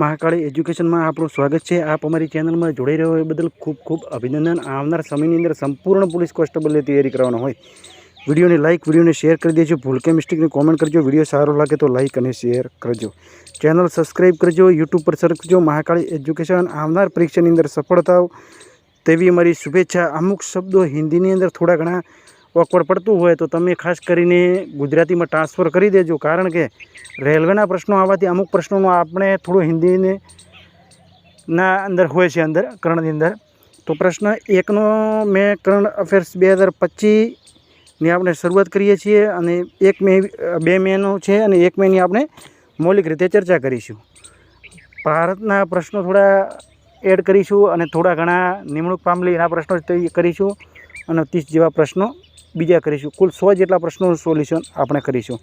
મહાકાળી એજ્યુકેશનમાં આપણું સ્વાગત છે. આપ અમારી ચેનલમાં જોડાઈ રહ્યો એ બદલ ખૂબ ખૂબ અભિનંદન. આવનાર સમયની અંદર સંપૂર્ણ પોલીસ કોન્સ્ટેબલની તૈયારી કરવાનો હોય. વિડીયોને લાઇક વિડીયોને શેર કરી દેજો. ભૂલ કે મિસ્ટેકની કોમેન્ટ કરજો. વીડિયો સારો લાગે તો લાઇક અને શેર કરજો. ચેનલ સબસ્ક્રાઈબ કરજો. યુટ્યુબ પર સર્ચ કરજો. મહાકાળી એજ્યુકેશન. આવનાર પરીક્ષાની અંદર સફળતાઓ. તેવી અમારી શુભેચ્છા. અમુક શબ્દો હિન્દીની અંદર થોડા ઘણા ઓકવર્ડ પડતું હોય તો તમે ખાસ કરીને ગુજરાતીમાં ટ્રાન્સફર કરી દેજો. કારણ કે રેલવેના પ્રશ્નો આવવાથી અમુક પ્રશ્નોનો આપણે થોડું હિન્દીને ના અંદર હોય છે અંદર, કરણની અંદર. તો પ્રશ્ન એકનો મેં કરંટ અફેર્સ બે હજાર પચીસની આપણે શરૂઆત કરીએ છીએ અને એક મે, બે મેનો છે અને એક મેની આપણે મૌલિક રીતે ચર્ચા કરીશું. ભારતના પ્રશ્નો થોડા એડ કરીશું અને થોડા ઘણા નિમણૂક પામલી એના પ્રશ્નો કરીશું અને ત્રીસ જેવા પ્રશ્નો બીજા કરીશું. કુલ સો જેટલા પ્રશ્નોનું સોલ્યુશન આપણે કરીશું.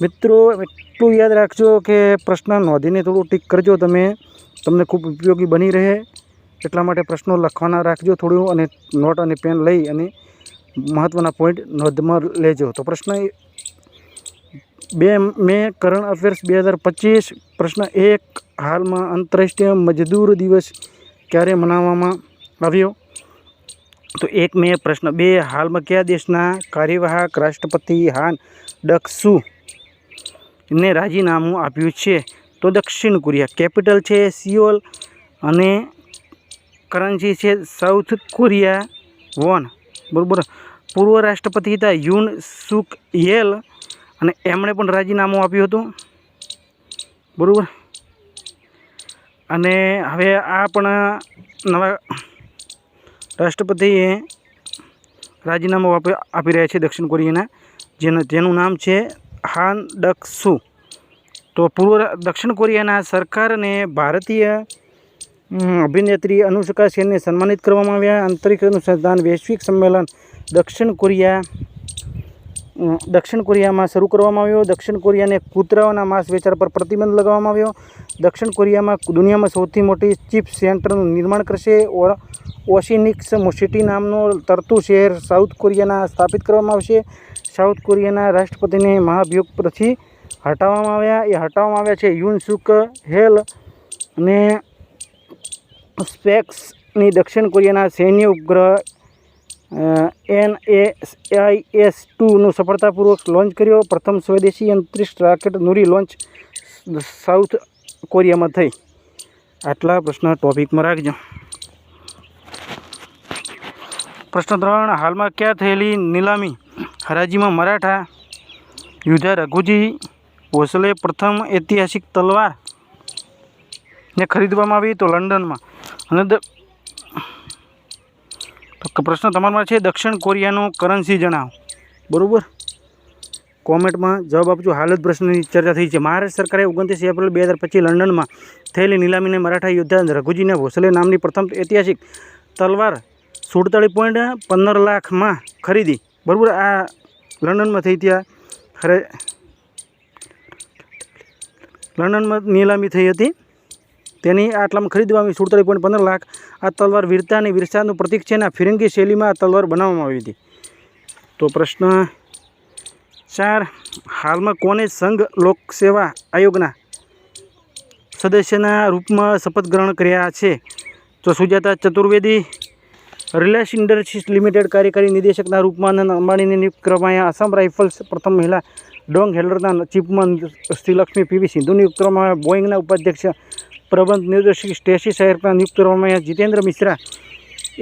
મિત્રો, એટલું યાદ રાખજો કે પ્રશ્ન નોંધીને થોડું ટીક કરજો તમે. તમને ખૂબ ઉપયોગી બની રહે. એટલા માટે પ્રશ્નો લખવાના રાખજો થોડું અને નોટ અને પેન લઈ અને મહત્ત્વના પોઈન્ટ નોંધમાં લેજો. તો પ્રશ્ન બે મે કરંટ અફેર્સ બે હજાર પચીસ, પ્રશ્ન એક, હાલમાં આંતરરાષ્ટ્રીય મજદૂર દિવસ ક્યારે મનાવવામાં આવ્યો? તો એક મે પ્રશ્ન, બે, હાલમાં કયા દેશના કાર્યવાહક રાષ્ટ્રપતિ હાન ડકસુ ને રાજીનામું આપ્યું છે? તો દક્ષિણ કોરિયા કેપિટલ છે સિયોલ અને કરન્સી છે સાઉથ કોરિયા વોન. બરાબર. પૂર્વ રાષ્ટ્રપતિ હતા યુન સુક યેલ અને એમણે પણ રાજીનામું આપ્યું હતું. બરાબર. અને હવે આ પણ નવા રાષ્ટ્રપતિએ રાજીનામું આપી આપી રહ્યા છે દક્ષિણ કોરિયાના, જેનું જેનું નામ છે હાન ડક સુ. તો પૂર્વ દક્ષિણ કોરિયાના સરકારને ભારતીય અભિનેત્રી અનુષ્કા સેનને સન્માનિત કરવામાં આવ્યા. આંતરિક અનુસંધાન વૈશ્વિક સંમેલન દક્ષિણ કોરિયા દક્ષિણ કોરિયામાં શરૂ કરવામાં આવ્યો. દક્ષિણ કોરિયાને કૂતરાઓના માંસ વેચાણ પર પ્રતિબંધ લગાવવામાં આવ્યો. દક્ષિણ કોરિયામાં દુનિયામાં સૌથી મોટી ચીપ સેન્ટરનું નિર્માણ કરશે. ઓર, ઓશિનિક્સ સિટી નામનો તરતું શહેર સાઉથ કોરિયાના સ્થાપિત કરવામાં આવશે. સાઉથ કોરિયાના રાષ્ટ્રપતિને મહાભિયોગ પરથી હટાવવામાં આવ્યા. એ હટાવવામાં આવ્યા છે યુન સુક હેલ અને સ્પેક્સની દક્ષિણ કોરિયાના સૈન્ય ઉપગ્રહ એન એ આઈ એસ ટુનું સફળતાપૂર્વક લોન્ચ કર્યો. પ્રથમ સ્વદેશી અંતરિક્ષ રાકેટ નુરી લોન્ચ સાઉથ કોરિયામાં થઈ. આટલા પ્રશ્ન ટોપિકમાં રાખજો. પ્રશ્ન ત્રણ, હાલમાં ક્યાં થયેલી નીલામી? હરાજીમાં મરાઠા યુધા રઘુજી ભોસલે પ્રથમ ઐતિહાસિક તલવાર ને ખરીદવામાં આવી તો લંડનમાં. અને તો પ્રશ્ન તમારા છે, દક્ષિણ કોરિયાનો કરન્સી જણાવો. બરાબર? કોમેન્ટમાં જવાબ આપજો. હાલ જ પ્રશ્નની ચર્ચા થઈ છે. મહારાષ્ટ્ર સરકારે ઓગણત્રીસ એપ્રિલ બે હજાર પચીસ લંડનમાં થયેલી નીલામીને મરાઠા યોદ્ધા રઘુજીને ભોસલે નામની પ્રથમ ઐતિહાસિક તલવાર સુડતાળીસ પોઈન્ટ પંદર લાખમાં ખરીદી. બરાબર? આ લંડનમાં થઈ ત્યાં ખરે લંડનમાં નીલામી થઈ હતી. તેની આટલામાં ખરીદવામાં સુડતાલીસ પોઈન્ટ પંદર લાખ. આ તલવાર વીરતા અને વિરસાનું પ્રતીક છે અને ફિરંગી શૈલીમાં આ તલવાર બનાવવામાં આવી હતી. તો પ્રશ્ન ચાર, હાલમાં કોને સંઘ લોકસેવા આયોગના સદસ્યના રૂપમાં શપથ ગ્રહણ કર્યા છે? તો Sujata Chaturvedi Reliance Industries Limited કાર્યકારી નિદેશકના રૂપમાં અંબાણીને નિયુક્ત કરવામાં આસામ રાઇફલ્સ પ્રથમ મહિલા ડોંગ હેલરના ચીફમાં શ્રીલક્ષ્મી પીવી સિંધુ નિયુક્ત કરવામાં બોઈંગના ઉપાધ્યક્ષ પ્રબંધ નિર્દેશક સ્ટેસી સાહેબના નિયુક્ત કરવામાં આવ્યા. Jitendra Mishra,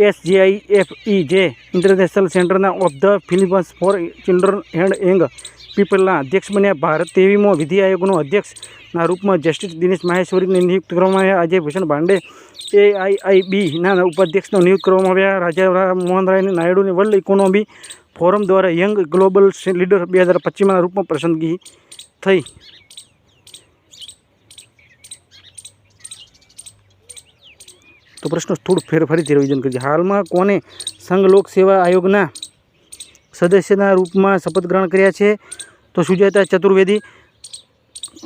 S J I F E J, international સેન્ટરના of the Philippines for children and young પીપલના અધ્યક્ષ બન્યા. ભારત તેવીમો વિધિ આયોગનો અધ્યક્ષના રૂપમાં જસ્ટિસ દિનેશ માહેશ્વરીને નિયુક્ત કરવામાં આવ્યા. અજય ભૂષણ પાંડે એઆઈઆઈબીના ઉપાધ્યક્ષનો નિયુક્ત કરવામાં આવ્યા. રાજા મોહન રાય નાયડુની વર્લ્ડ ઇકોનોમી ફોરમ દ્વારા યંગ ગ્લોબલ લીડર બે હજાર પચીસના રૂપમાં પસંદગી થઈ. તો પ્રશ્નો થોડું ફેરફારીથી રિવિઝન કરીએ હાલમાં કોને સંઘ લોક સેવા આયોગના સદસ્યના રૂપમાં શપથ ગ્રહણ કર્યા છે? તો સુજાતા ચતુર્વેદી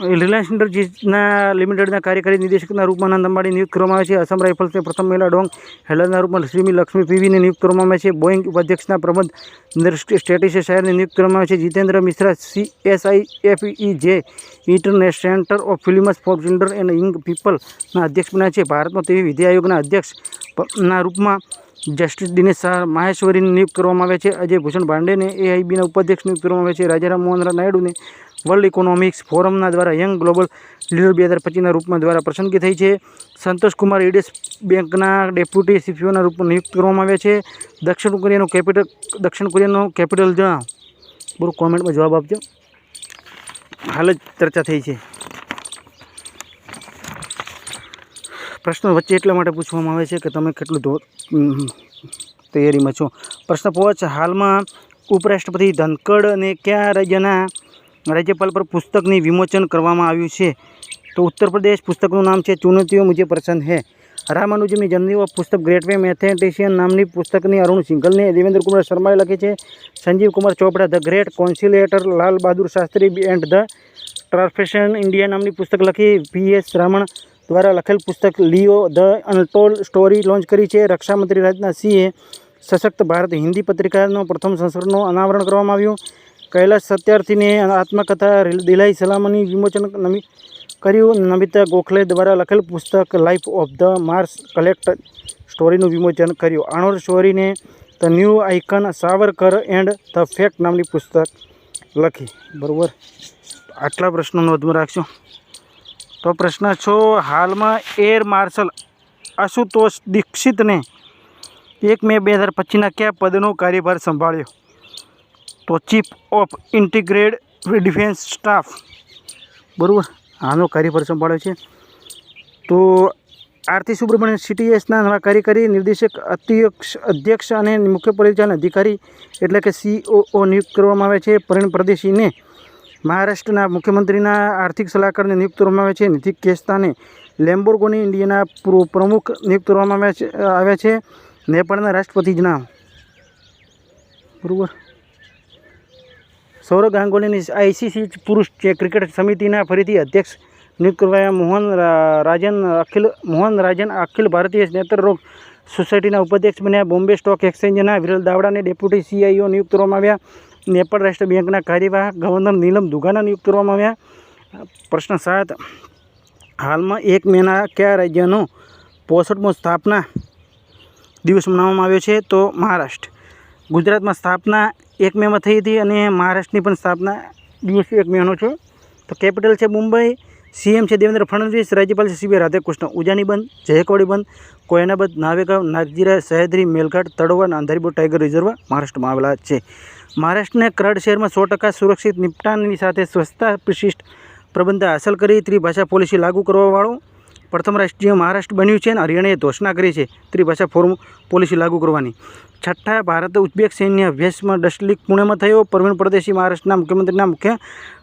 રિલાયન્સ ઇન્ડસ્ટ્રીઝના લિમિટેડના કાર્યકારી નિદેશકના રૂપમાં આનંદ અંબાણી નિયુક્ત કરવામાં આવે છે. અસમ રાઇફલ્સને પ્રથમ મહિલા ડોંગ હેલરના રૂપમાં શ્રીમી લક્ષ્મી પીવીને નિયુક્ત કરવામાં આવે છે. બોઈંગ ઉપાધ્યક્ષના પ્રબંધ સ્ટેટિસે શહેરને નિયુક્ત કરવામાં આવે છે. Jitendra Mishra E J international centre of films for children and young પીપલના અધ્યક્ષ બન્યા છે. ભારતમાં તેવી વિધિ આયોગના અધ્યક્ષના રૂપમાં જસ્ટિસ દિનેશ શાહ માહેશ્વરીને નિયુક્ત કરવામાં આવે છે. અજય ભૂષણ પાંડેને એઆઈબીના ઉપાધ્યક્ષ નિયુક્ત કરવામાં આવે છે. રાજારામ મોહન નાયડુને વર્લ્ડ ઇકોનોમિક્સ ફોરમના દ્વારા યંગ ગ્લોબલ લીડર બે હજાર પચીસના રૂપમાં દ્વારા પસંદગી થઈ છે. સંતોષ કુમાર ઇડેસ બેંકના ડેપ્યુટી સીપીઓના રૂપમાં નિયુક્ત કરવામાં આવ્યા છે. દક્ષિણ કોરિયાનું કેપિટલ, દક્ષિણ કોરિયાનું કેપિટલ જણાવો. બરું કોમેન્ટમાં જવાબ આપજો. હાલ જ ચર્ચા થઈ છે. પ્રશ્ન વચ્ચે એટલા માટે પૂછવામાં આવે છે કે તમે કેટલું તૈયારીમાં છો. પ્રશ્ન પાંચ હાલમાં ઉપરાષ્ટ્રપતિ ધનકડ અને કયા રાજ્યના રાજ્યપાલ પર પુસ્તકની વિમોચન કરવામાં આવ્યું છે? તો ઉત્તર પ્રદેશ પુસ્તકનું નામ છે, ચુનૌતીઓ મુજે પસંદ હે. રામાનુજમની જર્ની ઓફ પુસ્તક ગ્રેટ વે મેથેમેટિશિયન નામની પુસ્તકની અરુણ સિંઘલને દેવેન્દ્ર કુમાર શર્માએ લખી છે. Sanjeev Kumar Chopra, the great conciliator, Lal Bahadur Shastri and the transformation India નામની પુસ્તક લખી પી એસ રામણ દ્વારા લખેલ પુસ્તક Leo the untold story launch કરી છે. રક્ષામંત્રી રાજનાથ સિંહે સશક્ત ભારત હિન્દી પત્રિકાનો પ્રથમ સંસ્કરણનું અનાવરણ કરવામાં આવ્યું. કૈલાશ સત્યાર્થીને આત્મકથા દિલાઈ સલામની વિમોચન નમી કર્યું. નમિતા ગોખલે દ્વારા લખેલ પુસ્તક life of the Mars collect સ્ટોરીનું વિમોચન કર્યું. આણોર સ્ટોરીને the new icon Savarkar and the fact નામની પુસ્તક લખી. બરાબર? આટલા પ્રશ્નો નોંધમાં રાખજો તો પ્રશ્ન છો, હાલમાં એર માર્શલ આશુતોષ દીક્ષિતને એક મે બે હજાર પચીસના કયા પદનો કાર્યભાર સંભાળ્યો? તો chief of integrated defence staff. બરાબર? આનો કાર્યભાર સંભાળ્યો છે. તો આરતી સુબ્રમણ્યમ સીટીએસના નવા કાર્યકારી નિર્દેશક, અધ્યક્ષ અધ્યક્ષ અને મુખ્ય પરિચાલન અધિકારી એટલે કે સીઓઓ નિયુક્ત કરવામાં આવે છે. પરિણ પ્રદેશીને મહારાષ્ટ્રના મુખ્યમંત્રીના આર્થિક સલાહકારને નિયુક્ત કરવામાં આવે છે. નિધિ કેસ્તાને લેમ્બોર્ગોની ઇન્ડિયાના પ્રમુખ નિયુક્ત કરવામાં આવ્યા છે આવ્યા છે. નેપાળના રાષ્ટ્રપતિનું નામ. બરાબર? સૌરવ ગાંગુલીની આઈસીસી પુરુષ ક્રિકેટ સમિતિના ફરીથી અધ્યક્ષ નિયુક્ત કરવાયા મોહન રાજન અખિલ, મોહન રાજન અખિલ ભારતીય નેત્ર રોગ સોસાયટીના ઉપાધ્યક્ષ બન્યા. બોમ્બે સ્ટોક એક્સચેન્જના વિરલ દાવડાને ડેપ્યુટી સીઆઈઓ નિયુક્ત કરવામાં આવ્યા. નેપાળ રાષ્ટ્ર બેંકના કાર્યવાહક ગવર્નર નીલમ દુગાના નિયુક્ત કરવામાં આવ્યા. પ્રશ્ન સાત, હાલમાં એક મેના કયા રાજ્યનો પોસઠમો સ્થાપના દિવસ મનાવવામાં આવ્યો છે? તો મહારાષ્ટ્ર. ગુજરાતમાં સ્થાપના એક મેમાં થઈ હતી અને મહારાષ્ટ્રની પણ સ્થાપના દિવસ એક મેનો છે. તો કેપિટલ છે મુંબઈ, સીએમ છે દેવેન્દ્ર ફડણવીસ, રાજ્યપાલ છે સીબી રાધાકૃષ્ણ, ઉજાની બંધ, જયકવાડી બંધ કોયના બંધ નાવેગાંવ, નાગજીરા, સહ્યાદ્રી, મેલઘાટ તળોવા અને અંધારીબોટ ટાઈગર રિઝર્વ મહારાષ્ટ્રમાં આવેલા છે. મહારાષ્ટ્રને કરડ શહેરમાં સો ટકા સુરક્ષિત નિપટાનની સાથે સ્વચ્છતા વિશિષ્ટ પ્રબંધ હાંસલ કરી. ત્રિભાષા પોલિસી લાગુ કરવાવાળું પ્રથમ રાષ્ટ્રીય મહારાષ્ટ્ર બન્યું છે અને હરિયાણાએ ઘોષણા કરી છે ત્રિભાષા ફોર્મ પોલિસી લાગુ કરવાની. છઠ્ઠા, ભારત ઉઝબેક સૈન્ય અભ્યાસમાં ડસ્ટલીક પુણેમાં થયો. પરવીણ પ્રદેશી મહારાષ્ટ્રના મુખ્યમંત્રીના મુખ્ય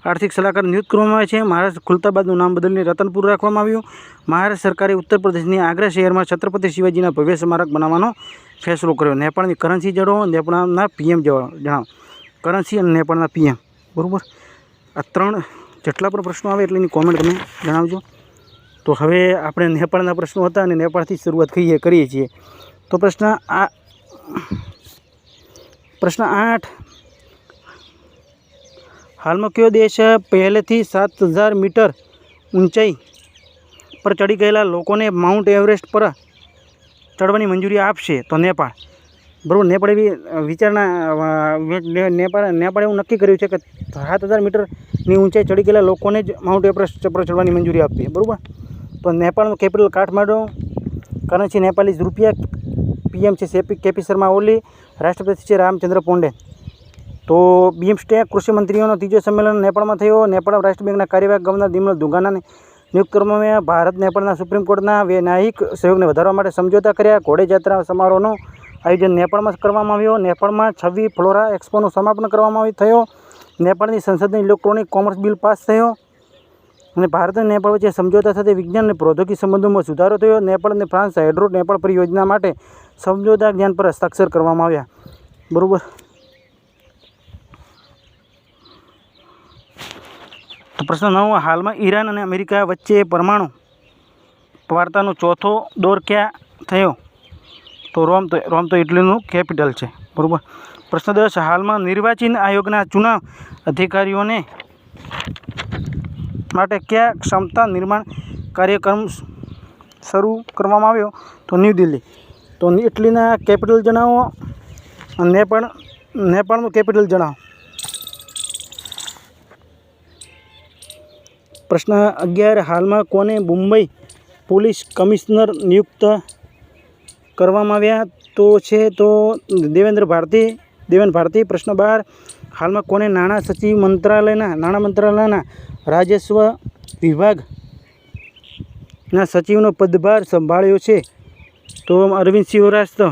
આર્થિક સલાહકાર નિયુક્ત કરવામાં આવે છે. મહારાષ્ટ્ર ખુલતાબાદનું નામ બદલીને રતનપુર રાખવામાં આવ્યું. મહારાષ્ટ્ર સરકારે ઉત્તર પ્રદેશની આગ્રા શહેરમાં છત્રપતિ શિવાજીના ભવ્ય સ્મારક બનાવવાનો ફેસલો કર્યો. નેપાળની કરન્સી જડો નેપાળના પીએમ જણાવો કરન્સી અને નેપાળના પીએમ બરાબર? આ ત્રણ જેટલા પણ પ્રશ્નો આવે એટલે એની કોમેન્ટ તમે જણાવજો. તો હવે આપણે નેપાળના પ્રશ્નો હતા અને નેપાળથી શરૂઆત કરીએ કરીએ છીએ. તો પ્રશ્ન આ, પ્રશ્ન આઠ. હાલમાં કયો દેશ પહેલેથી સાત હજાર મીટર ઊંચાઈ પર ચડી ગયેલા લોકોને માઉન્ટ એવરેસ્ટ પર ચડવાની મંજૂરી આપશે તો નેપાળ. બરાબર, નેપાળ એવી વિચારણા નેપાળ નેપાળ એવું નક્કી કર્યું છે કે સાત હજાર મીટરની ઊંચાઈ ચડી ગયેલા લોકોને જ માઉન્ટ એવરેસ્ટ પર ચડવાની મંજૂરી આપવી બરાબર? તો નેપાળનું કેપિટલ કાઠમાડો કરન્સી નેપાલીઝ રૂપિયા પીએમ છે સેપી, કેપી શર્મા ઓલી, રાષ્ટ્રપતિ છે રામચંદ્ર પોંડે. તો બીએમસ્ટેક કૃષિ મંત્રીઓનો ત્રીજો સંમેલન નેપાળમાં થયો. નેપાળ રાષ્ટ્ર બેંકના કાર્યવાહક ગવર્નર દિમલ દુગાનાને નિયુક્ત કરવામાં ભારત, નેપાળના સુપ્રીમ કોર્ટના ન્યાયિક સહયોગને વધારવા માટે સમજોતા કર્યા. ઘોડે જાત્રા સમારોહનો આયોજન નેપાળમાં કરવામાં આવ્યો. નેપાળમાં છવ્વી ફ્લોરા એક્સપોનું સમાપન કરવામાં થયો. નેપાળની સંસદની ઇલેક્ટ્રોનિક કોમર્સ બિલ પાસ થયો અને ભારત અને નેપાળ વચ્ચે સમજોતા સાથે વિજ્ઞાન અને પ્રૌદ્યોગિક સંબંધોમાં સુધારો થયો. નેપાળ અને ફ્રાન્સ હાઇડ્રો નેપાળ પરિયોજના માટે સમજોતા જ્ઞાન પર હસ્તાક્ષર કરવામાં આવ્યા. બરાબર? તો પ્રશ્ન નવ, હાલમાં ઈરાન અને અમેરિકા વચ્ચે પરમાણુ વાર્તાનો ચોથો દોર ક્યાં થયો? તો રોમ તો રોમ તો ઇટલીનું કેપિટલ છે, બરાબર? પ્રશ્ન દસ, હાલમાં નિર્વાચન આયોગના ચુનાવ અધિકારીઓને માટે કયા ક્ષમતા નિર્માણ કાર્યક્રમ શરૂ કરવામાં આવ્યો? તો ન્યૂ દિલ્હી. તો ઇટલીના કેપિટલ જણાવો નેપાળ, નેપાળનું કેપિટલ જણાવો. પ્રશ્ન અગિયાર. હાલમાં કોને મુંબઈ પોલીસ કમિશનર નિયુક્ત કરવામાં આવ્યા તો છે તો દેવેન્દ્ર ભારતી દેવેન્દ્ર ભારતી, પ્રશ્ન બાર. હાલમાં કોને નાણાં સચિવ મંત્રાલયના, નાણાં મંત્રાલયના રાજસ્વ વિભાગના સચિવનો પદભાર સંભાળ્યો છે? તો અરવિંદ શ્રીવાસ્તવ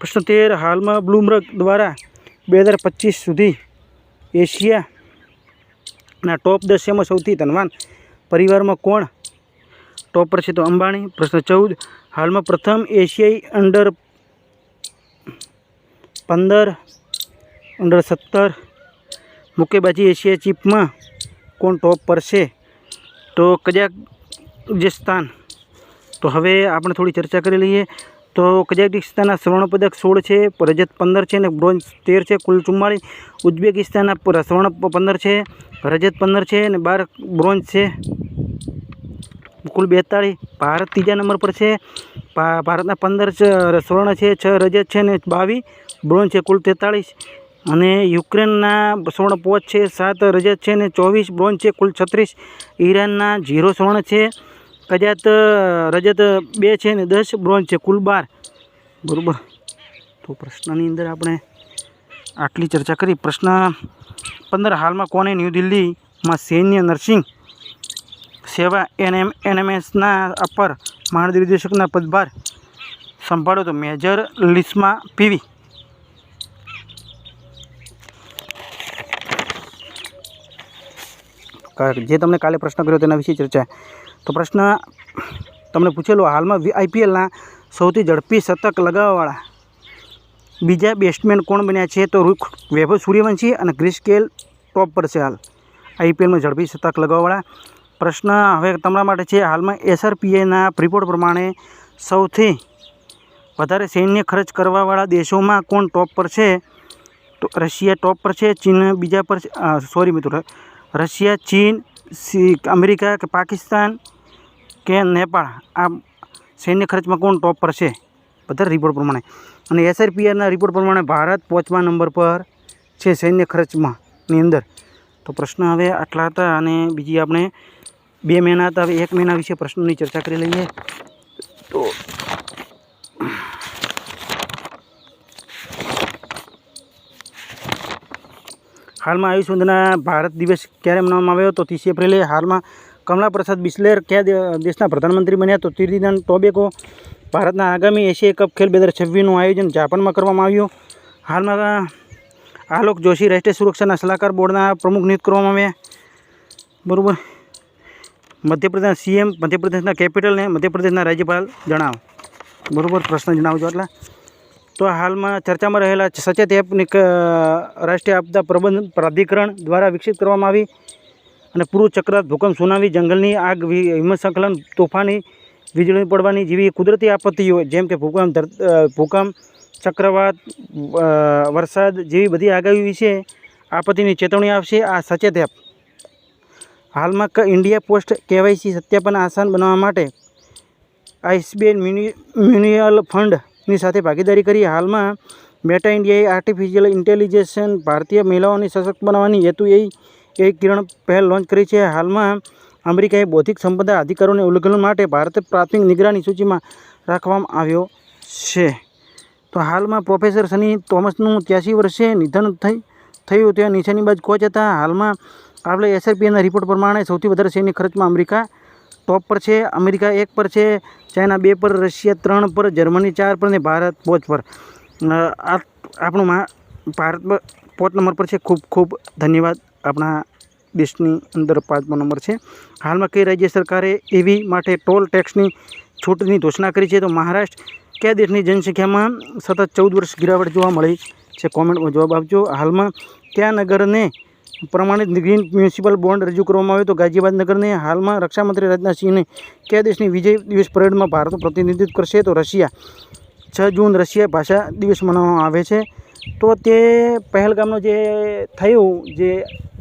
પ્રશ્ન તેર. હાલમાં બ્લૂમબર્ગ દ્વારા બે હજાર પચીસ સુધી એશિયાના ટોપ દસ સૌથી ધનવાન પરિવારમાં કોણ? ટોપ પર છે તો અંબાણી, પ્રશ્ન ચૌદ. હાલમાં પ્રથમ એશિયાઈ અંડર પંદર અંડર સત્તર. મુક્કેબાજી એશિયા ચીપમાં કોણ ટોપ પર છે? તો કજાકિસ્તાન તો હવે આપણે થોડી ચર્ચા કરી લઈએ. તો કજાકિસ્તાનના સ્વર્ણપદક સોળ છે, રજત પંદર છે અને બ્રોન્ઝ તેર છે. કુલ ચુમ્માળીસ ઉઝબેકિસ્તાનના સ્વર્ણ પંદર છે, રજત પંદર છે અને બાર બ્રોન્ઝ છે. કુલ બેતાળીસ ભારત ત્રીજા નંબર પર છે. ભારતના પંદર સ્વર્ણ છે, છ રજત છે અને બાવીસ બ્રોન્ઝ છે. કુલ તેતાળીસ અને યુક્રેનના સ્વર્ણ પોચ છે, સાત રજત છે અને ચોવીસ બ્રોન્ઝ છે. કુલ છત્રીસ ઈરાનના ઝીરો સ્વર્ણ છે. કજાત રજત બે છે ને દસ બ્રોન્ઝ છે, કુલ બાર. બરાબર? તો પ્રશ્નની અંદર આપણે આટલી ચર્ચા કરી. પ્રશ્ન પંદર, હાલમાં કોને ન્યૂ દિલ્હીમાં સૈન્ય નર્સિંગ સેવા એનએમ, એનએમએસના અપર મહાનિર્દેશકના પદભાર સંભાળ્યો તો મેજર લિસ્મા પીવી. જે તમને કાલે પ્રશ્ન કર્યો તેના વિશે ચર્ચા. તો પ્રશ્ન તમને પૂછેલો હાલમાં આઈપીએલના સૌથી ઝડપી શતક લગાવવાવાળા બીજા બેટ્સમેન કોણ બન્યા છે? તો રૂખ વૈભવ સૂર્યવંશી અને ક્રિસ ગેલ ટોપ પર છે હાલ. આઈપીએલમાં ઝડપી શતક લગાવવાવાળા. પ્રશ્ન હવે તમારા માટે છે, હાલમાં એસઆરપીએના રિપોર્ટ પ્રમાણે સૌથી વધારે સૈન્ય ખર્ચ કરવાવાળા દેશોમાં કોણ ટોપ પર છે? તો રશિયા ટોપ પર છે, ચીન બીજા પર સોરી મિત્રો, રશિયા, ચીન અમેરિકા કે પાકિસ્તાન કે નેપાળ, આ સૈન્ય ખર્ચમાં કોણ ટોપ પર છે? બધા રિપોર્ટ પ્રમાણે. અને એસઆરપીઆરના રિપોર્ટ પ્રમાણે ભારત પાંચમા નંબર પર છે સૈન્ય ખર્ચમાં, ની અંદર. તો પ્રશ્ન હવે આટલા હતા અને બીજી આપણે બે મહિના હતા, હવે એક મહિના વિશે પ્રશ્નોની ચર્ચા કરી લઈએ. તો હાલમાં આયુષ્યના ભારત દિવસ ક્યારે મનાવવામાં આવ્યો? તો ત્રીસ એપ્રિલે હાલમાં કમલા પ્રસાદ બિસ્લેર કયા દેશના પ્રધાનમંત્રી બન્યા તો ત્રિદિનાન ટોબેકો ભારતના આગામી એશિયા કપ ખેલ બે હજાર છવ્વીસનું આયોજન જાપાનમાં કરવામાં આવ્યું. હાલમાં આલોક જોશી રાષ્ટ્રીય સુરક્ષાના સલાહકાર બોર્ડના પ્રમુખ નિયુક્ત કરવામાં આવ્યા. બરાબર. મધ્યપ્રદેશ સીએમ, મધ્યપ્રદેશના કેપિટલને મધ્યપ્રદેશના રાજ્યપાલ જણાવો. બરાબર, પ્રશ્ન જણાવજો એટલે તો હાલમાં ચર્ચામાં રહેલા સચેત એપની રાષ્ટ્રીય આપદા પ્રબંધ પ્રાધિકરણ દ્વારા વિકસિત કરવામાં આવી. અને પૂર્વ ચક્રાત ભૂકંપ સુનામી જંગલની આગ હિમસંકલન, તોફાની, વીજળી પડવાની જેવી કુદરતી આપત્તિઓ, જેમ કે ભૂકંપ ભૂકંપ, ચક્રવાત વરસાદ જેવી બધી આગાહી વિશે આપત્તિની ચેતવણી આપશે. આ સચેત એપ. હાલમાં ઇન્ડિયા પોસ્ટ કેવાયસી સત્યાપન આસાન બનાવવા માટે આઈસબીએન મ્યુનિ, મ્યુનિયલ ફંડની સાથે ભાગીદારી કરી. હાલમાં મેટા ઇન્ડિયાએ આર્ટિફિશિયલ ઇન્ટેલિજન્સ ભારતીય મહિલાઓને સશક્ત બનાવવાની હેતુ એ એક કિરણ પહેલ લોન્ચ કરી છે. હાલમાં અમેરિકાએ બૌદ્ધિક સંપદા અધિકારોને ઉલ્લંઘન માટે ભારતે પ્રાથમિક નિગરાની સૂચિમાં રાખવામાં આવ્યો છે. તો હાલમાં પ્રોફેસર સની થોમસનું ત્યાસી વર્ષે નિધન થઈ, થયું. ત્યાં નિશાનીબાજ કોચ હતા. હાલમાં આપણે એસઆરપીએના રિપોર્ટ પ્રમાણે સૌથી વધારે સૈન્ય ખર્ચમાં અમેરિકા ટોપ પર છે. અમેરિકા એક પર છે, ચાઇના બે પર, રશિયા ત્રણ પર, જર્મની ચાર પર અને ભારત પોચ પર. આપણું ભારત પાંચ નંબર પર છે. ખૂબ ખૂબ ધન્યવાદ. આપણા દેશની અંદર પાંચમો નંબર છે. હાલમાં કઈ રાજ્ય સરકારે એવી માટે ટોલ ટેક્સની છૂટની ઘોષણા કરી છે તો મહારાષ્ટ્ર કયા દેશની જનસંખ્યામાં સતત ચૌદ વર્ષ ગિરાવટ જોવા મળી છે કોમેન્ટમાં જવાબ આપજો. હાલમાં કયા નગરને પ્રમાણિત ગ્રીન મ્યુનિસિપલ બોન્ડ રજૂ કરવામાં આવ્યો તો ગાઝિયાબાદ નગરને હાલમાં રક્ષામંત્રી રાજનાથસિંહને કયા દેશની વિજય દિવસ પરેડમાં ભારતનું પ્રતિનિધિત્વ કરશે તો રશિયા. છ જૂન રશિયા ભાષા દિવસ મનાવવામાં આવે છે. તો તે પહેલગામનો જે થયું, જે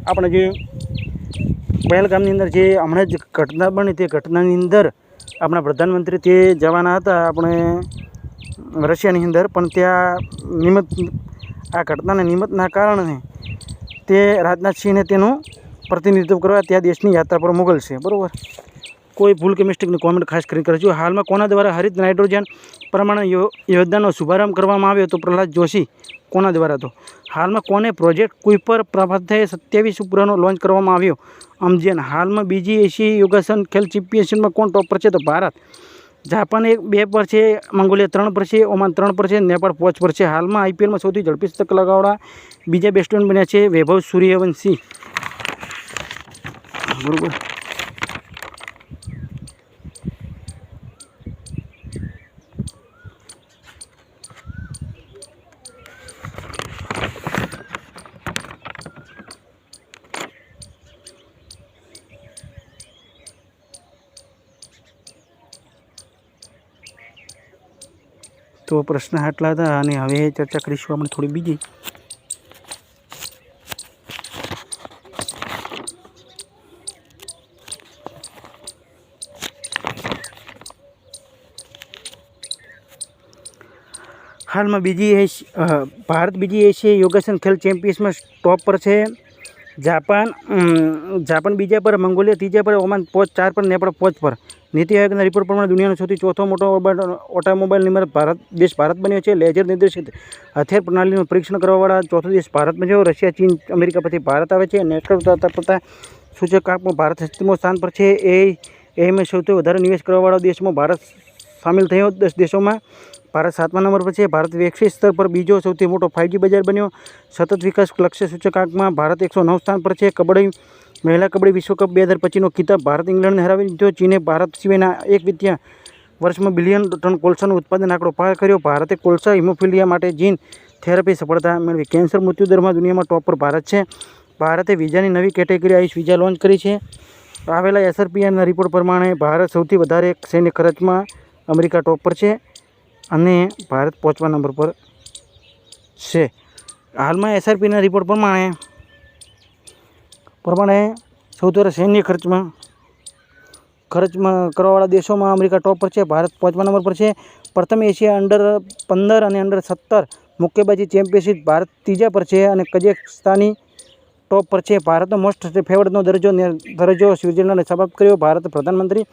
આપણે જે પહેલગામની અંદર જે હમણાં જ ઘટના બની તે ઘટનાની અંદર આપણા પ્રધાનમંત્રી તે જવાના હતા, આપણે રશિયાની અંદર, પણ ત્યાં નિમિત્ત આ ઘટનાના નિમિત્તના કારણે તે રાજનાથસિંહને તેનું પ્રતિનિધિત્વ કરવા ત્યાં દેશની યાત્રા પર મોકલશે, બરાબર? કોઈ ભૂલ કે મિસ્ટેકની કોમેન્ટ ખાસ કરીને કરજો. હાલમાં કોના દ્વારા હરિત નાઇટ્રોજન પ્રમાણે યો- યોજનાનો શુભારંભ કરવામાં આવ્યો તો પ્રહલાદ જોશી? કોના દ્વારા હતો? હાલમાં કોને પ્રોજેક્ટ કુઈપર પ્રભાતે સત્યાવીસ ઉપગ્રહનો લોન્ચ કરવામાં આવ્યો? અમજેન, હાલમાં બીજી એશિયાઈ યોગાસન ખેલ ચેમ્પિયનશિપમાં કોણ ટોપ પર છે? તો ભારત. જાપાન એક, બે પર છે, મંગોલિયા ત્રણ પર છે, ઓમાન ત્રણ પર છે, નેપાળ પાંચ પર છે. હાલમાં આઈપીએલમાં સૌથી ઝડપી શતક લગાવડા બીજા બેસ્ટમેન બન્યા છે વૈભવ સૂર્યવંશી. બરોબર. તો પ્રશ્ન આટલા હતા અને હવે ચર્ચા કરીશું આપણે થોડી બીજી. હાલમાં બીજી ભારત બીજી એશિયા યોગાસન ખેલ ચેમ્પિયન્સમાં ટોપ પર છે. જાપાન જાપાન બીજા પર, મંગોલિયા ત્રીજા પર, ઓમાન પોચ ચાર પર, નેપાળ પોચ પર. નીતિ આયોગના રિપોર્ટ પ્રમાણે દુનિયાનો સૌથી ચોથો મોટો ઓટોમોબાઈલ નિર્માત ભારત, દેશ ભારત બન્યો છે. લેઝર નિર્દેશિત હથિયાર પ્રણાલીનું પરીક્ષણ કરવાવાળા ચોથો દેશ ભારત બન્યો. રશિયા, ચીન, અમેરિકા પછી ભારત આવે છે. નેટવર્ક તત્પરતા સૂચકાંકમાં ભારત સત્તરમો સ્થાન પર છે. એ, એમાં સૌથી વધારે નિવેશ કરવાવાળા દેશમાં ભારત સામેલ થયો. દસ દેશોમાં ભારત સાતમા નંબર પર છે. ભારત વૈશ્વિક સ્તર પર બીજો સૌથી મોટો ફાઇવજી બજાર બન્યો. સતત વિકાસ લક્ષ્ય સૂચકાંકમાં ભારત એકસો નવ સ્થાન પર છે. કબડ્ડી મહિલા કબડ્ડી વિશ્વકપ બે હજાર પચીસનો ખિતાબ ભારત ઇંગ્લેન્ડને હરાવી દીધો. ચીને ભારત સિવાયના એક વિદ્યા વર્ષમાં બિલિયન ટન કોલસાનું ઉત્પાદન આંકડો પાર કર્યો. ભારતે કોલસા હિમોફિલિયા માટે જીન થેરાપી સફળતા મેળવી. કેન્સર મૃત્યુદરમાં દુનિયામાં ટોપ પર ભારત છે. ભારતે વિઝાની નવી કેટેગરી આયુષ વિઝા લોન્ચ કરી છે. આવેલા એસઆરપીઆરના રિપોર્ટ પ્રમાણે ભારત સૌથી વધારે સૈન્ય ખર્ચમાં અમેરિકા ટોપ પર છે અને ભારત પાંચમા નંબર પર છે. હાલમાં એસઆરપીના રિપોર્ટ પ્રમાણે પ્રમાણે સૌથી વધારે સૈન્ય ખર્ચમાં? ખર્ચમાં કરવાવાળા દેશોમાં અમેરિકા ટોપ પર છે, ભારત પાંચમા નંબર પર છે. પ્રથમ એશિયા અંડર પંદર અને અંડર સત્તર. મુક્કેબાજી ચેમ્પિયનશિપ ભારત ત્રીજા પર છે અને કઝેકસ્તાની ટોપ પર છે. ભારતનો મોસ્ટ ફેવરેટનો દરજ્જો દરજ્જો સ્વિટ્ઝરલેન્ડે સમાપ્ત કર્યો. ભારત પ્રધાનમંત્રી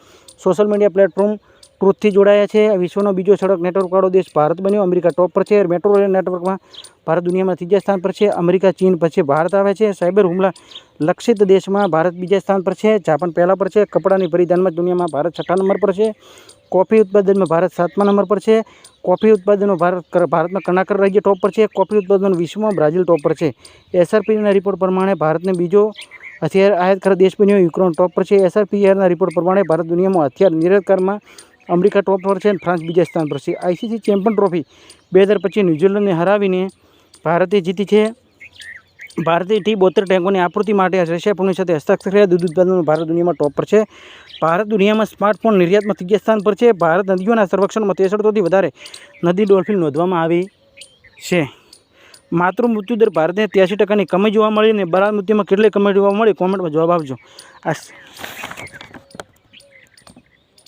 સોશિયલ મીડિયા પ્લેટફોર્મ ટ્રુથથી જોડાયા છે. વિશ્વનો બીજો સડક નેટવર્કવાળો દેશ ભારત બન્યો. અમેરિકા ટોપ પર છે. મેટ્રો રેલ નેટવર્કમાં ભારત દુનિયામાં ત્રીજા સ્થાન પર છે. અમેરિકા, ચીન પછી ભારત આવે છે. સાયબર હુમલા લક્ષિત દેશમાં ભારત બીજા સ્થાન પર છે. જાપાન પહેલાં પર છે. કપડાની પરિધાનમાં દુનિયામાં ભારત છઠ્ઠા નંબર પર છે. કોફી ઉત્પાદનમાં ભારત સાતમા નંબર પર છે. કોફી ઉત્પાદનો ભારત ભારતમાં કર્ણાટક રાજ્ય ટોપ પર છે. કોફી ઉત્પાદન વિશ્વમાં બ્રાઝિલ ટોપ પર છે. એસઆરપીના રિપોર્ટ પ્રમાણે ભારતને બીજો હથિયાર આયાત કર દેશ બન્યો. યુક્રેન ટોપ પર છે. એસઆરપીઆરના રિપોર્ટ પ્રમાણે ભારત દુનિયામાં હથિયાર નિર્યાતકારમાં અમેરિકા ટોપ પર છે અને ફ્રાન્સ બીજા સ્થાન પર છે. આઈસીસી ચેમ્પિયન ટ્રોફી બે હજાર પચીસ ન્યૂઝીલેન્ડને હરાવીને ભારતે જીતી છે. ભારતીય ટી બોતેર ટેન્કોની આપૂર્તિ માટે રશિયા પૂર્ણ સાથે હસ્તાક્ષર કર્યા દૂધ ઉત્પાદનમાં ભારત દુનિયામાં ટોપ પર છે. ભારત દુનિયામાં સ્માર્ટફોન નિર્યાતમાં ત્રીજા સ્થાન પર છે. ભારત નદીઓના સંરક્ષણમાં ત્રેસઠથી વધારે નદી ડોલ્ફિન નોંધવામાં આવી છે. માતૃ મૃત્યુદર ભારતને ત્યાસી ટકાની કમી જોવા મળી અને બરાબર મૃત્યુમાં કેટલી કમી જોવા મળી કોમેન્ટમાં જવાબ આપજો.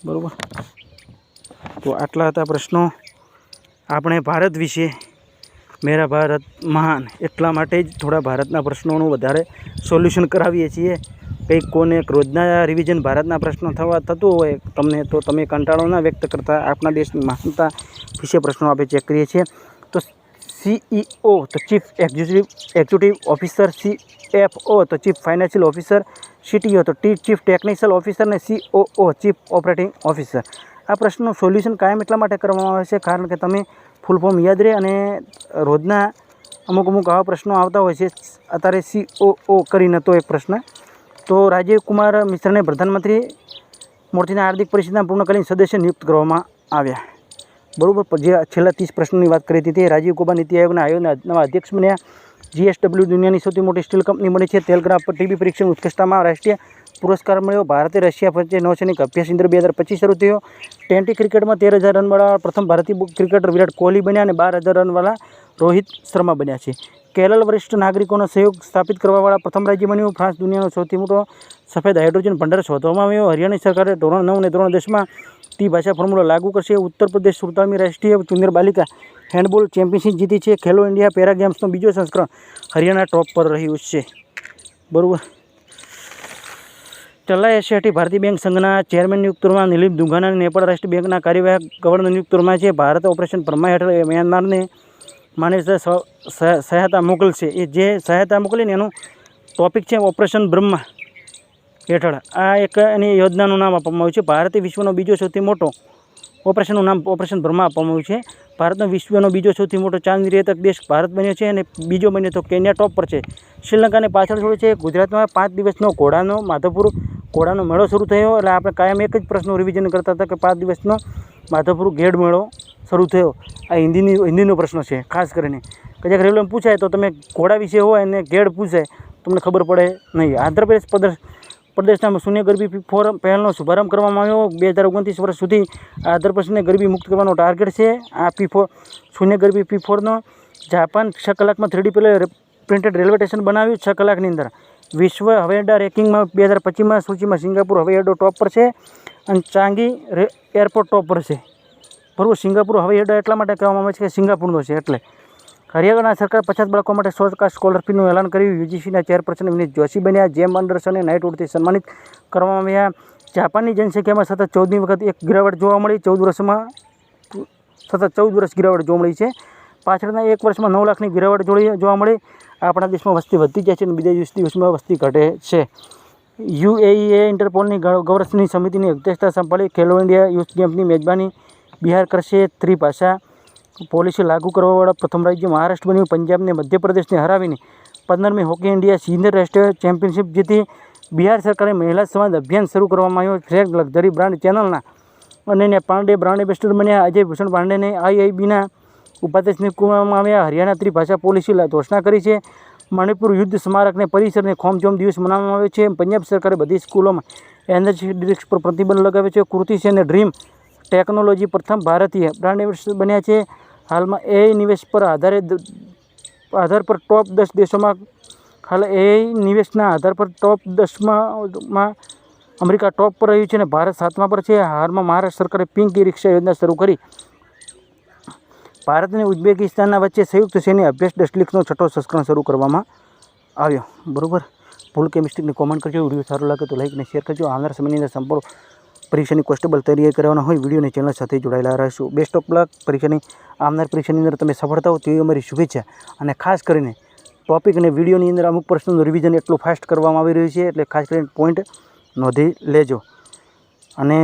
બરોબર? તો આટલા હતા પ્રશ્નો. આપણે ભારત વિશે, મેરા ભારત મહાન, એટલા માટે જ થોડા ભારતના પ્રશ્નોનું વધારે સોલ્યુશન કરાવીએ છીએ. કંઈક કોને રોજના રિવિઝન ભારતના પ્રશ્નો થવા થતું હોય, તમને તો તમે કંટાળો ના વ્યક્ત કરતા આપણા દેશની મહાનતા વિશે પ્રશ્નો આપણે ચેક કરીએ છીએ. તો સીઈઓ તો chief executive executive officer C F O તો ચીફ ફાઇનાન્શિયલ ઓફિસર સીટીઓ તો ચીફ ટેકનિકલ ઓફિસર ને સીઓઓ ચીફ ઓપરેટિંગ ઓફિસર આ પ્રશ્નનું સોલ્યુશન કાયમ એટલા માટે કરવામાં આવે છે, કારણ કે તમે ફૂલ ફોર્મ યાદ રહે અને રોજના અમુક અમુક આવા પ્રશ્નો આવતા હોય છે. અત્યારે સીઓઓ કરીને તો એક પ્રશ્ન. તો રાજીવ કુમાર મિશ્રને પ્રધાનમંત્રી મૂર્તિના હાર્દિક પરિષદના પૂર્ણકાલીન સદસ્ય નિયુક્ત કરવામાં આવ્યા. બરોબર જે છેલ્લા ત્રીસ પ્રશ્નોની વાત કરી હતી તે રાજીવ કુમાર નીતિ આયોગના આયોગના નવા અધ્યક્ષ બન્યા. જીએસડબલ્યુ દુનિયાની સૌથી મોટી સ્ટીલ કંપની બની છે. તેલગ્રાફ પર ટીબી પરીક્ષણ ઉત્કૃષ્ટતામાં રાષ્ટ્રીય પુરસ્કાર મળ્યો. ભારતે રશિયા વચ્ચે નૌસૈનિક અભ્યાસ ઇન્દ્ર બે હજાર પચીસ શરૂ થયો. ટ્વેન્ટી ક્રિકેટમાં તેર હજાર રનવાળા પ્રથમ ભારતીય ક્રિકેટર વિરાટ કોહલી બન્યા અને બાર હજાર રનવાળા રોહિત શર્મા બન્યા છે. કેરળ વરિષ્ઠ નાગરિકોનો સહયોગ સ્થાપિત કરવાવાળા પ્રથમ રાજ્ય બન્યું. ફ્રાન્સ દુનિયાનો સૌથી મોટો સફેદ હાઇડ્રોજન ભંડાર શોધવામાં આવ્યો. હરિયાણા સરકારે ધોરણ નવ અને ધોરણ દસમાં ટી ભાષા ફોર્મ્યુલા લાગુ કરશે. ઉત્તર પ્રદેશ સુડતાલીમી રાષ્ટ્રીય જુનિયર બાલિકા હેન્ડબોલ ચેમ્પિયનશિપ જીતી છે. ખેલો ઇન્ડિયા પેરા ગેમ્સનો બીજો સંસ્કરણ હરિયાણા ટોપ પર રહ્યું છે. બરાબર. ચલાઈ એશિયાટી ભારતીય બેંક સંઘના ચેરમેન નિયુક્તમાં નિલીપ દુંઘાના નેપાળ રાષ્ટ્રીય બેંકના કાર્યવાહક ગવર્નર નિયુક્તમાં છે. ભારત ઓપરેશન પરમા હેઠળ મ્યાનમારને માને સહાયતા મોકલશે. એ જે સહાયતા મોકલીને એનું ટોપિક છે ઓપરેશન બ્રહ્મા હેઠળ. આ એક એની યોજનાનું નામ આપવામાં આવ્યું છે. ભારતે વિશ્વનો બીજો સૌથી મોટો ઓપરેશનનું નામ ઓપરેશન બ્રહ્મા આપવામાં આવ્યું છે. ભારતનો વિશ્વનો બીજો સૌથી મોટો ચાંદ નિર્યાતક દેશ ભારત બન્યો છે અને બીજો બન્યો તો કેન્યા ટોપ પર છે. શ્રીલંકાને પાછળ છોડે છે. ગુજરાતમાં પાંચ દિવસનો ઘોડાનો માધવપુર ઘોડાનો મેળો શરૂ થયો એટલે આપણે કાયમ એક જ પ્રશ્નો રિવિઝન કરતા હતા કે પાંચ દિવસનો માધવપુર ગેડ મેળો શરૂ થયો. આ હિન્દીની, હિન્દીનો પ્રશ્ન છે, ખાસ કરીને. કદાચ રેલવેમાં પૂછાય તો તમે ઘોડા વિશે હોય અને ગેડ પૂછાય, તમને ખબર પડે નહીં. આંધ્રપ્રદેશ પ્રદેશ પ્રદેશના શૂન્ય ગરબી ફોરમ, પહેલનો શુભારંભ કરવામાં આવ્યો. બે હજાર ઓગણત્રીસ વર્ષ સુધી આંધ્રપ્રદેશને ગરબી મુક્ત કરવાનો ટાર્ગેટ છે. આ પી ફોર શૂન્ય ગરબી પી ફોરનો જાપાન છ કલાકમાં થ્રીડી પેલે પ્રિન્ટેડ રેલવે સ્ટેશન બનાવ્યું છ કલાકની અંદર. વિશ્વ હવાઈ અડ્ડા રેકિંગમાં બે હજાર પચીસમાં સૂચિમાં સિંગાપુર હવાઈ અડ્ડો ટોપ પર છે અને ચાંગી એરપોર્ટ ટોપ પર છે. બરાબર સિંગાપુર હવાઈ અડ્ડા એટલા માટે કહેવામાં આવે છે કે સિંગાપુરનો છે એટલે. હરિયાણા સરકાર પછાત બાળકો માટે સો ટકા સ્કોલરશીપનું એલાન કર્યું. યુજીસીના ચેરપર્સન વિનીત જોશી બન્યા. જેમ અંડરસને નાઇટવુડથી સન્માનિત કરવામાં આવ્યા. જાપાનની જનસંખ્યામાં સતત ચૌદમી વખત એક ગિરાવટ જોવા મળી. ચૌદ વર્ષમાં સતત ચૌદ વર્ષ ગિરાવટ જોવા મળી છે. પાછળના એક વર્ષમાં નવ લાખની ગિરાવટ જોવા મળી. આપણા દેશમાં વસ્તી વધતી જાય છે અને બીજા દિવસ દિવસમાં વસ્તી ઘટે છે. યુએઈએ ઇન્ટરપોલની ગૌરવની સમિતિની અધ્યક્ષતા સંભાળી ખેલો ઇન્ડિયા યુથ ગેમ્સની મેજબાની બિહાર કરશે ત્રિભાષા. પોલિસી લાગુ કરવાવાળા પ્રથમ રાજ્ય મહારાષ્ટ્ર બન્યું. પંજાબને મધ્યપ્રદેશને હરાવીને પંદરમી હોકી ઇન્ડિયા સિનિયર રાષ્ટ્રીય ચેમ્પિયનશિપ જીતી બિહાર સરકારે મહિલા સંવાદ અભિયાન શરૂ કરવામાં આવ્યો. ફ્રેગ લક્ઝરી બ્રાન્ડ ચેનલના અને પાંડે બ્રાન્ડ એમ્બેસેડર બન્યા. અજય ભૂષણ પાંડેને આઈઆઈબીના ઉપાધ્યક્ષ આવ્યા હરિયાણા ત્રિભાષા પોલિસી ઘોષણા કરી છે. મણિપુર યુદ્ધ સ્મારકને પરિસરને ખોમચોમ દિવસ મનાવવામાં આવે છે. પંજાબ સરકારે બધી સ્કૂલોમાં એનર્જી ડ્રિંક્સ પર પ્રતિબંધ લગાવ્યો છે. કૃતિ છે અને ડ્રીમ ટેકનોલોજી પ્રથમ ભારતીય બ્રાન્ડ એમ્બેસેડર બન્યા છે. હાલમાં એ નિવેશ પર આધારે આધાર પર ટોપ દસ દેશોમાં, હાલ એ નિવેશના આધાર પર ટોપ દસમાં અમેરિકા ટોપ પર રહ્યું છે અને ભારત સાતમા પર છે. હાલમાં મહારાષ્ટ્ર સરકારે પિંક ઈ રિક્ષા યોજના શરૂ કરી. ભારત અને ઉઝબેકિસ્તાનના વચ્ચે સંયુક્ત સૈન્ય અભ્યાસ ડસ્ટલિક્સનો છઠ્ઠો સંસ્કરણ શરૂ કરવામાં આવ્યો. બરાબર? ભૂલ કે મિસ્ટેકને કોમેન્ટ કરજો. વીડિયો સારો લાગે તો લાઈક અને શેર કરજો. આવનાર સમયની અંદર સંપૂર્ણ પરીક્ષાની કોન્સ્ટેબલ તૈયારી કરવાના હોય વિડીયોની ચેનલ સાથે જોડાયેલા રહીશું. બેસ્ટ ઓફ લક પરીક્ષાની, આવનાર પરીક્ષાની અંદર તમે સફળતા હો તેવી અમારી શુભેચ્છા. અને ખાસ કરીને ટોપિક અને વિડીયોની અંદર અમુક પ્રશ્નોનું રિવિઝન એટલું ફાસ્ટ કરવામાં આવી રહ્યું છે, એટલે ખાસ કરીને પોઈન્ટ નોંધી લેજો. અને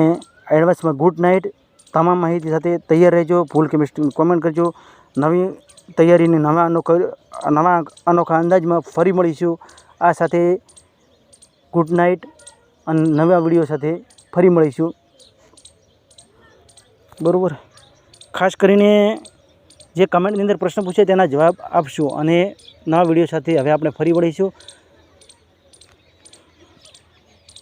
એડવાન્સમાં ગુડ નાઇટ તમામ માહિતી સાથે તૈયાર રહેજો. ભૂલ કે કોમેન્ટ કરજો. નવી તૈયારીને નવા અનોખા નવા અનોખા અંદાજમાં ફરી મળીશું. આ સાથે ગુડ નાઇટ અને નવા વીડિયો સાથે ફરી મળીશું. બરાબર. ખાસ કરીને જે કમેન્ટની અંદર પ્રશ્ન પૂછે તેના જવાબ આપશું અને નવા વીડિયો સાથે હવે આપણે ફરી વળીશું.